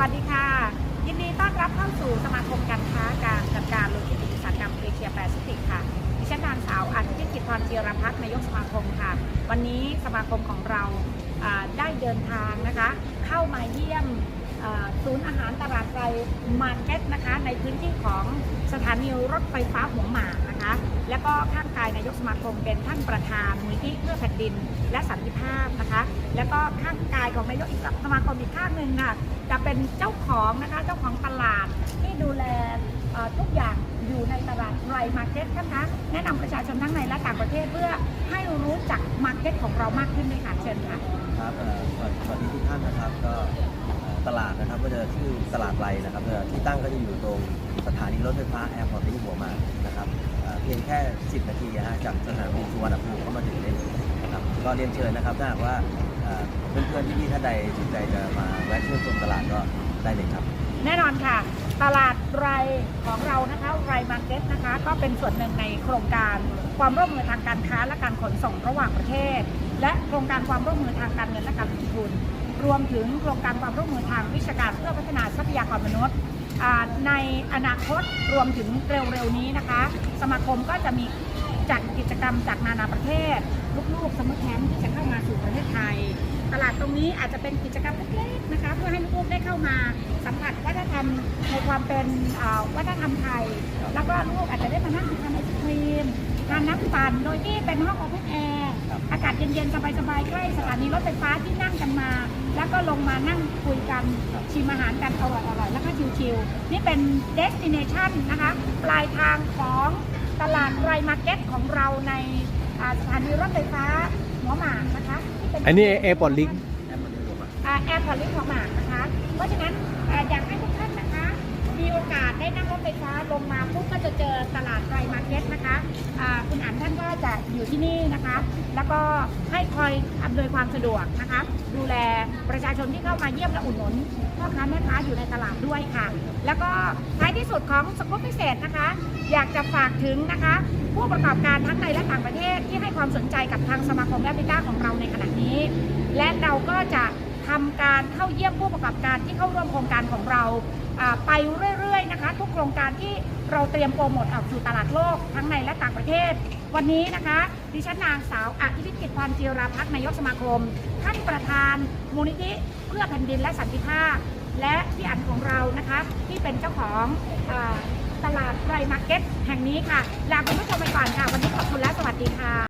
วัสดีค่ะ ยินดีต้อนรับเข้าสู่สมาคมการค้าการจัดการโลจิสติกส์อุตสาหกรรมเอเชียแปซิฟิกค่ะดิฉันนางสาวอัญชิตกิจพรจีรพัฒน์นายกสมาคมค่ะ วันนี้สมาคมของเราได้เดินทางนะคะ เข้ามาเยี่ยมศูนย์อาหารตลาดไทรมาร์เก็ตนะคะ ในพื้นที่ของสถานีรถไฟฟ้าหัวหมาก แล้วก็ข้างกายนายกสมาคมเป็นท่านประธานมูลที่เพื่อแผ่นดินและสันติภาพนะคะ แล้วก็ข้างกายของนายกอีกสมาคมอีกข้างหนึ่งค่ะจะเป็นเจ้าของนะคะเจ้าของตลาดที่ดูแลทุกอย่างอยู่ในตลาดไรมาร์เก็ตนะคะแนะนำประชาชนทั้งในและต่างประเทศเพื่อให้รู้จักมาร์เก็ตของเรามากขึ้นเลยค่ะเชิญค่ะครับเอ่อสวัสดีทุกท่านนะครับก็ ตลาดนะครับก็จะชื่อตลาดไรนะครับที่ตั้งก็จะอยู่ตรงสถานีรถไฟฟ้าแอร์พอร์ตลิงหัวมากนะครับเพียงแค่ 10 นาทีนะฮะจากสนามบินสุวรรณภูมิก็มาถึงได้เลยนะครับก็เรียนเชิญนะครับถ้าหากว่าเพื่อนๆพี่ท่านใดสนใจจะมาแวะเที่ยวชมตลาดก็ได้เลยครับ แน่นอนค่ะ ตลาดไรของเรานะคะไรมาร์เก็ตนะคะ ก็เป็นส่วนหนึ่งในโครงการความร่วมมือทางการค้าและการขนส่งระหว่างประเทศ และโครงการความร่วมมือทางการเงินและการลงทุน รวมถึงโครงการความร่วมมือทางวิชาการเพื่อพัฒนาทรัพยากรมนุษย์อ่าในอนาคตรวมถึงเร็วๆนี้นะคะ สมาคมก็จะมีจัดกิจกรรมจากนานาประเทศ ลูกๆสมุทแคมป์ที่จะเข้ามาสู่ประเทศไทย ตลาดตรงนี้อาจจะเป็นกิจกรรมเล็กๆนะคะ เพื่อให้ลูกๆได้เข้ามาสัมผัสวัฒนธรรมในความเป็นอ่าวัฒนธรรมไทย แล้วก็ลูกอาจจะได้มานั่งทานไอศครีมทานน้ำปั่นโดยที่เป็นห้องโอเพนแอร์ครับอากาศเย็นๆสบายๆใกล้สถานีรถไฟฟ้าที่นั่งกันมาแล้ว ก็ลงมานั่งคุยกันชิมอาหารกันอร่อยๆแล้วก็ชิลๆนี่เป็น destination นะคะปลายทางของตลาดไรมาร์เก็ตของเราในอ่าสถานีรถไฟฟ้าหัวหมากนะคะที่เป็อันนี้ Airport Link แอร์พอร์ตลิงหัวหมากแอร์พอร์ตลิงของหมากนะคะ เพราะฉะนั้นอ่าอยากให้ทุกท่านนะคะ มีโอกาสได้นั่งรถไฟฟ้าลงมาปุ๊บก็จะเจอตลาดไรมาร์เก็ตนะคะคุณอันท่านก็จะอยู่ที่นี่นะคะ แล้วก็ให้คอยอำนวยความสะดวกนะคะ ดูแลประชาชนที่เข้ามาเยี่ยมและอุดหนุนพ่อค้าแม่ค้าอยู่ในตลาดด้วยค่ะ แล้วก็ท้ายที่สุดของสกู๊ปพิเศษนะคะ อยากจะฝากถึงนะคะ ผู้ประกอบการทั้งในและต่างประเทศที่ให้ความสนใจกับทางสมาคมแอฟริกาของเราในขณะนี้ และเราก็จะทำการเข้าเยี่ยมผู้ประกอบการที่เข้าร่วมโครงการของเรา ไปเรื่อยๆนะคะ ทุกโครงการที่เราเตรียมโปรโมทออกสู่ตลาดโลกทั้งในและต่างประเทศ วันนี้นะคะดิฉันนางสาวอธิพิกิจพรจีราพัฒนายกสมาคม ท่านประธานมูลนิธิเพื่อแผ่นดินและสันติภาพ และพี่อันของเรานะคะที่เป็นเจ้าของอตลาดไรมาร์เก็ตแห่งนี้ค่ะลาคุณผู้ชมไปก่อนค่ะ วันนี้ขอบคุณและสวัสดีค่ะ